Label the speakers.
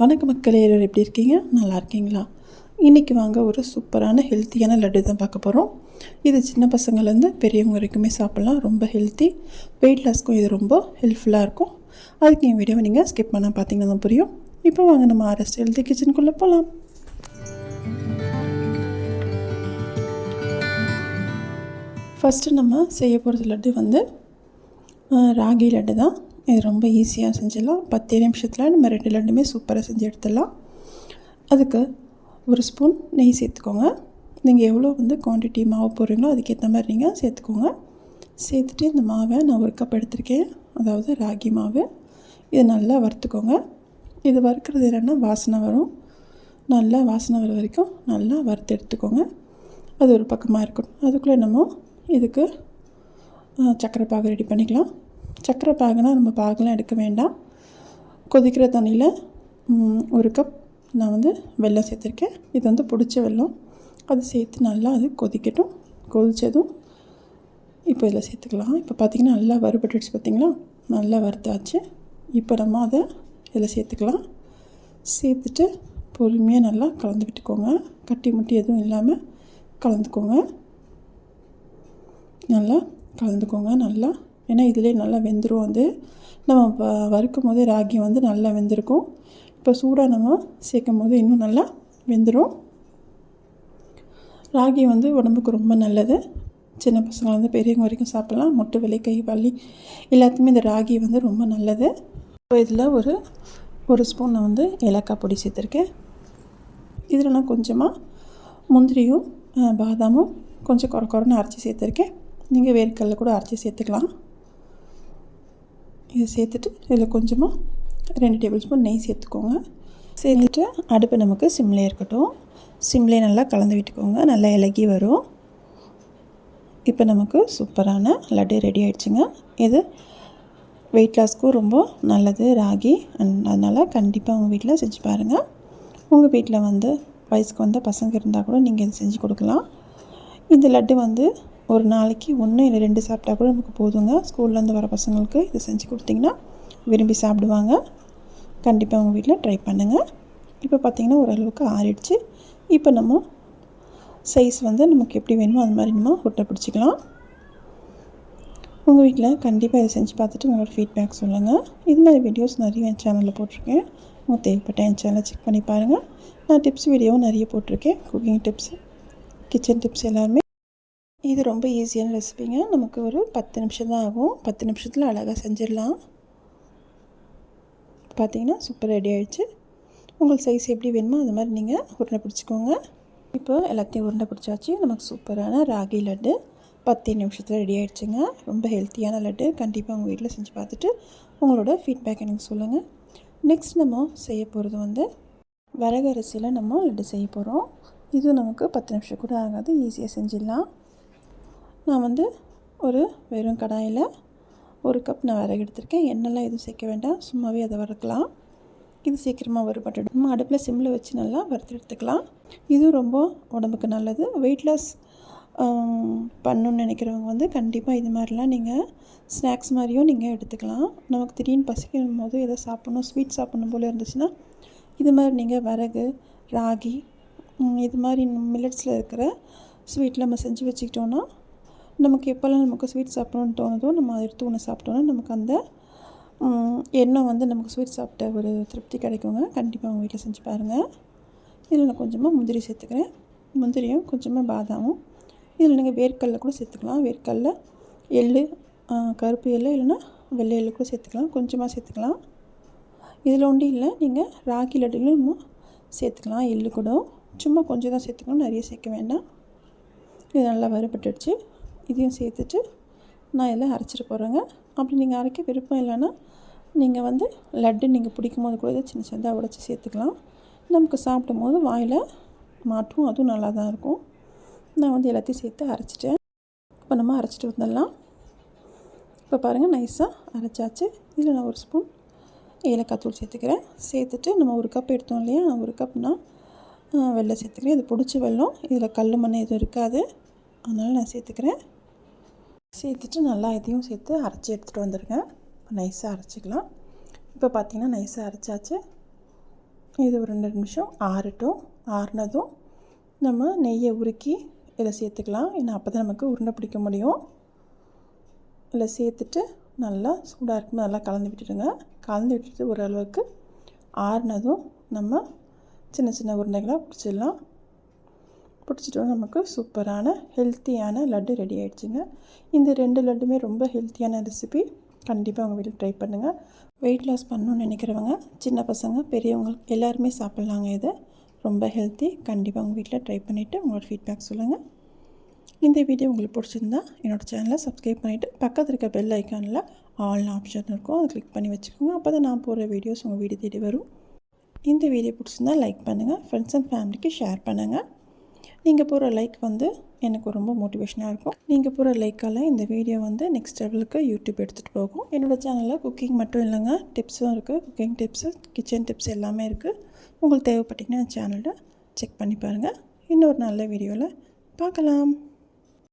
Speaker 1: வணக்க மக்களே எல்லோரும் எப்படி இருக்கீங்க நல்லா இருக்கீங்களா இன்றைக்கி வாங்க ஒரு சூப்பரான ஹெல்த்தியான லட்டு தான் பார்க்க போகிறோம் இது சின்ன பசங்கள்லேருந்து பெரியவங்க வரைக்குமே சாப்பிட்லாம் ரொம்ப ஹெல்த்தி வெயிட் லாஸ்க்கும் இது ரொம்ப ஹெல்ப்ஃபுல்லாக இருக்கும் அதுக்கு என் வீடியோவை நீங்கள் ஸ்கிப் பண்ணால் பார்த்தீங்கன்னா தான் புரியும் இப்போ வாங்க நம்ம ஆர்எஸ் ஹெல்த்தி கிச்சனுக்குள்ளே போகலாம் ஃபஸ்ட்டு நம்ம செய்ய போகிறது லட்டு வந்து ராகி லட்டு தான் இது ரொம்ப ஈஸியாக செஞ்சிடலாம் பத்து நிமிஷத்தில் நம்ம ரெண்டு ரெண்டுமே சூப்பராக செஞ்சு எடுத்துடலாம் அதுக்கு ஒரு ஸ்பூன் நெய் சேர்த்துக்கோங்க நீங்கள் எவ்வளோ வந்து குவான்டிட்டி மாவு போடுறீங்களோ அதுக்கேற்ற மாதிரி நீங்கள் சேர்த்துக்கோங்க சேர்த்துட்டு இந்த மாவை நான் ஒரு கப் எடுத்திருக்கேன் அதாவது ராகி மாவு இது நல்லா வறுத்துக்கோங்க இது வறுக்கிறது என்னென்னா வாசனை வரும் நல்லா வாசனை வர வரைக்கும் நல்லா வறுத்து எடுத்துக்கோங்க அது ஒரு பக்கமாக இருக்கணும் அதுக்குள்ளே என்னமோ இதுக்கு சக்கரை பாகு ரெடி பண்ணிக்கலாம் சர்க்கரை பாகுனால் நம்ம பாகெலாம் எடுக்க வேண்டாம் கொதிக்கிற தண்ணியில் ஒரு கப் நான் வந்து வெள்ளம் சேர்த்துருக்கேன் இது வந்து பிடிச்ச வெள்ளம் அது சேர்த்து நல்லா அது கொதிக்கட்டும் கொதித்ததும் இப்போ இதில் சேர்த்துக்கலாம் இப்போ பார்த்திங்கன்னா நல்லா வறுபட்டுடுச்சு பார்த்திங்களா நல்லா வறுத்தாச்சு இப்போ நம்ம அதை இதில் சேர்த்துக்கலாம் சேர்த்துட்டு பொறுமையாக நல்லா கலந்து விட்டுக்கோங்க கட்டி முட்டி எதுவும் இல்லாமல் கலந்துக்கோங்க நல்லா கலந்துக்கோங்க நல்லா ஏன்னா இதிலே நல்லா வெந்துடும் வந்து நம்ம வறுக்கும் போதே ராகி வந்து நல்லா வெந்திருக்கும் இப்போ சூடாக நம்ம சேர்க்கும் போது இன்னும் நல்லா வெந்துடும் ராகி வந்து உடம்புக்கு ரொம்ப நல்லது சின்ன வந்து பெரியவங்க வரைக்கும் சாப்பிட்லாம் முட்டை விலை கை வலி எல்லாத்துக்குமே இந்த ராகி வந்து ரொம்ப நல்லது இப்போ இதில் ஒரு ஒரு ஸ்பூன் வந்து ஏலக்காய் பொடி சேர்த்துருக்கேன் இதில் நான் கொஞ்சமாக முந்திரியும் பாதாமும் கொஞ்சம் குறை குறைன்னு அரைச்சி சேர்த்துருக்கேன் நீங்கள் வேர்க்கடல கூட அரைச்சி சேர்த்துக்கலாம் இதை சேர்த்துட்டு இதில் கொஞ்சமாக ரெண்டு டேபிள் ஸ்பூன் நெய் சேர்த்துக்கோங்க சேர்த்துட்டு அடுப்பு நமக்கு சிம்லே இருக்கட்டும் சிம்லே நல்லா கலந்து விட்டுக்கோங்க நல்லா இலகி வரும் இப்போ நமக்கு சூப்பரான லட்டு ரெடி ஆகிடுச்சுங்க இது வெயிட் லாஸ்க்கும் ரொம்ப நல்லது ராகி அண்ட் அதனால் கண்டிப்பாக உங்கள் வீட்டில் செஞ்சு பாருங்கள் உங்கள் வீட்டில் வந்து வயசுக்கு வந்த பசங்க இருந்தால் கூட நீங்கள் இதை செஞ்சு கொடுக்கலாம் இந்த லட்டு வந்து ஒரு நாளைக்கு ஒன்று இல்லை ரெண்டு சாப்பிட்டா கூட நமக்கு போதுங்க ஸ்கூல்லேருந்து வர பசங்களுக்கு இதை செஞ்சு கொடுத்திங்கன்னா விரும்பி சாப்பிடுவாங்க கண்டிப்பாக உங்கள் வீட்டில் ட்ரை பண்ணுங்கள் இப்போ பார்த்திங்கன்னா ஓரளவுக்கு ஆறிடுச்சு இப்போ நம்ம சைஸ் வந்து நமக்கு எப்படி வேணுமோ அது மாதிரி நம்ம ஒட்டை பிடிச்சிக்கலாம் உங்கள் வீட்டில் கண்டிப்பாக இதை செஞ்சு பார்த்துட்டு உங்களோட ஃபீட்பேக் சொல்லுங்கள் இது மாதிரி வீடியோஸ் நிறைய என் சேனலில் போட்டிருக்கேன் உங்கள் தேவைப்பட்ட என் சேனலை செக் பண்ணி பாருங்கள் நான் டிப்ஸ் வீடியோவும் நிறைய போட்டிருக்கேன் குக்கிங் டிப்ஸ் கிச்சன் டிப்ஸ் எல்லாருமே இது ரொம்ப ஈஸியான ரெசிபிங்க நமக்கு ஒரு பத்து நிமிஷம் தான் ஆகும் பத்து நிமிஷத்தில் அழகாக செஞ்சிடலாம் பார்த்தீங்கன்னா சூப்பர் ரெடி ஆகிடுச்சு உங்கள் சைஸ் எப்படி வேணுமோ அது மாதிரி நீங்கள் உருண்டை பிடிச்சிக்கோங்க இப்போ எல்லாத்தையும் உருண்டை பிடிச்சாச்சு நமக்கு சூப்பரான ராகி லட்டு பத்து நிமிஷத்தில் ரெடி ஆகிடுச்சுங்க ரொம்ப ஹெல்த்தியான லட்டு கண்டிப்பாக உங்கள் வீட்டில் செஞ்சு பார்த்துட்டு உங்களோட ஃபீட்பேக் எனக்கு சொல்லுங்கள் நெக்ஸ்ட் நம்ம செய்ய போகிறது வந்து வரகரிசியில் நம்ம லட்டு செய்ய போகிறோம் இது நமக்கு பத்து நிமிஷம் கூட ஆகாது ஈஸியாக செஞ்சிடலாம் நான் வந்து ஒரு வெறும் கடாயில் ஒரு கப் நான் விறகு எடுத்திருக்கேன் எண்ணெய்லாம் எதுவும் சேர்க்க வேண்டாம் சும்மாவே அதை வறுக்கலாம் இது சீக்கிரமாக வருபட்டு நம்ம அடுப்பில் சிம்மில் வச்சு நல்லா வறுத்து எடுத்துக்கலாம் இதுவும் ரொம்ப உடம்புக்கு நல்லது வெயிட் லாஸ் பண்ணணுன்னு நினைக்கிறவங்க வந்து கண்டிப்பாக இது மாதிரிலாம் நீங்கள் ஸ்நாக்ஸ் மாதிரியும் நீங்கள் எடுத்துக்கலாம் நமக்கு திடீர்னு பசிக்கும் போது எதை சாப்பிட்ணும் ஸ்வீட் சாப்பிட்ணும் போல இருந்துச்சுன்னா இது மாதிரி நீங்கள் வரகு ராகி இது மாதிரி மில்லட்ஸில் இருக்கிற ஸ்வீட்டில் நம்ம செஞ்சு வச்சுக்கிட்டோன்னா நமக்கு எப்போல்லாம் நமக்கு ஸ்வீட் சாப்பிட்ணுன்னு தோணுதோ நம்ம எடுத்து ஒன்று சாப்பிட்டோன்னா நமக்கு அந்த எண்ணம் வந்து நமக்கு ஸ்வீட் சாப்பிட்ட ஒரு திருப்தி கிடைக்குங்க கண்டிப்பாக உங்கள் வீட்டில் செஞ்சு பாருங்கள் இதில் நான் கொஞ்சமாக முந்திரி சேர்த்துக்கிறேன் முந்திரியும் கொஞ்சமாக பாதாமும் இதில் நீங்கள் வேர்க்கல்ல கூட சேர்த்துக்கலாம் வேர்க்கல்ல எள் கருப்பு எள் இல்லைன்னா வெள்ளை எள்ளு கூட சேர்த்துக்கலாம் கொஞ்சமாக சேர்த்துக்கலாம் இதில் ஒன்றும் இல்லை நீங்கள் ராகி லட்டுலையும் சேர்த்துக்கலாம் எள்ளு கூட சும்மா கொஞ்சம் தான் சேர்த்துக்கணும் நிறைய சேர்க்க வேண்டாம் இது நல்லா வறுபட்டுடுச்சு இதையும் சேர்த்துட்டு நான் எல்லாம் அரைச்சிட்டு போகிறேங்க அப்படி நீங்கள் அரைக்க விருப்பம் இல்லைன்னா நீங்கள் வந்து லட்டு நீங்கள் பிடிக்கும் போது கூட சின்ன சின்னதாக உடச்சி சேர்த்துக்கலாம் நமக்கு சாப்பிடும் போது வாயில் மாட்டும் அதுவும் நல்லா தான் இருக்கும் நான் வந்து எல்லாத்தையும் சேர்த்து அரைச்சிட்டேன் இப்போ நம்ம அரைச்சிட்டு வந்துடலாம் இப்போ பாருங்கள் நைஸாக அரைச்சாச்சு இதில் நான் ஒரு ஸ்பூன் ஏலக்காய் தூள் சேர்த்துக்கிறேன் சேர்த்துட்டு நம்ம ஒரு கப் எடுத்தோம் இல்லையா ஒரு கப்னால் வெள்ளை சேர்த்துக்கிறேன் இது பிடிச்ச வெள்ளம் இதில் கல் மண்ணை எதுவும் இருக்காது அதனால் நான் சேர்த்துக்கிறேன் சேர்த்துட்டு நல்லா இதையும் சேர்த்து அரைச்சி எடுத்துகிட்டு வந்துடுங்க நைஸாக அரைச்சிக்கலாம் இப்போ பார்த்திங்கன்னா நைஸாக அரைச்சாச்சு இது ஒரு ரெண்டு நிமிஷம் ஆறட்டும் ஆறுனதும் நம்ம நெய்யை உருக்கி இதில் சேர்த்துக்கலாம் ஏன்னா அப்போ தான் நமக்கு உருண்டை பிடிக்க முடியும் இதில் சேர்த்துட்டு நல்லா சூடாக இருக்கும் நல்லா கலந்து விட்டுடுங்க கலந்து விட்டுட்டு ஓரளவுக்கு ஆறுனதும் நம்ம சின்ன சின்ன உருண்டைகளாக பிடிச்சிடலாம் பிடிச்சிட்டோம் நமக்கு சூப்பரான ஹெல்த்தியான லட்டு ரெடி ஆகிடுச்சுங்க இந்த ரெண்டு லட்டுமே ரொம்ப ஹெல்த்தியான ரெசிபி கண்டிப்பாக உங்கள் வீட்டில் ட்ரை பண்ணுங்கள் வெயிட் லாஸ் பண்ணணும்னு நினைக்கிறவங்க சின்ன பசங்க பெரியவங்க எல்லாருமே சாப்பிட்லாங்க இதை ரொம்ப ஹெல்த்தி கண்டிப்பாக உங்கள் வீட்டில் ட்ரை பண்ணிவிட்டு உங்களோட ஃபீட்பேக் சொல்லுங்கள் இந்த வீடியோ உங்களுக்கு பிடிச்சிருந்தா என்னோடய சேனலை சப்ஸ்கிரைப் பண்ணிவிட்டு பக்கத்தில் இருக்க பெல் ஐக்கானில் ஆல் ஆப்ஷன் இருக்கும் அதை கிளிக் பண்ணி வச்சுக்கோங்க அப்போ தான் நான் போகிற வீடியோஸ் உங்கள் வீடு தேடி வரும் இந்த வீடியோ பிடிச்சிருந்தா லைக் பண்ணுங்கள் ஃப்ரெண்ட்ஸ் அண்ட் ஃபேமிலிக்கு ஷேர் பண்ணுங்கள் நீங்கள் போகிற லைக் வந்து எனக்கு ரொம்ப மோட்டிவேஷனாக இருக்கும் நீங்கள் போகிற லைக்கால் இந்த வீடியோ வந்து நெக்ஸ்ட் லெவலுக்கு யூடியூப் எடுத்துகிட்டு போகும் என்னோடய சேனலில் குக்கிங் மட்டும் இல்லைங்க டிப்ஸும் இருக்குது குக்கிங் டிப்ஸு கிச்சன் டிப்ஸ் எல்லாமே இருக்குது உங்களுக்கு தேவைப்பட்டிங்கன்னா சேனலில் செக் பண்ணி பாருங்கள் இன்னொரு நல்ல வீடியோவில் பார்க்கலாம்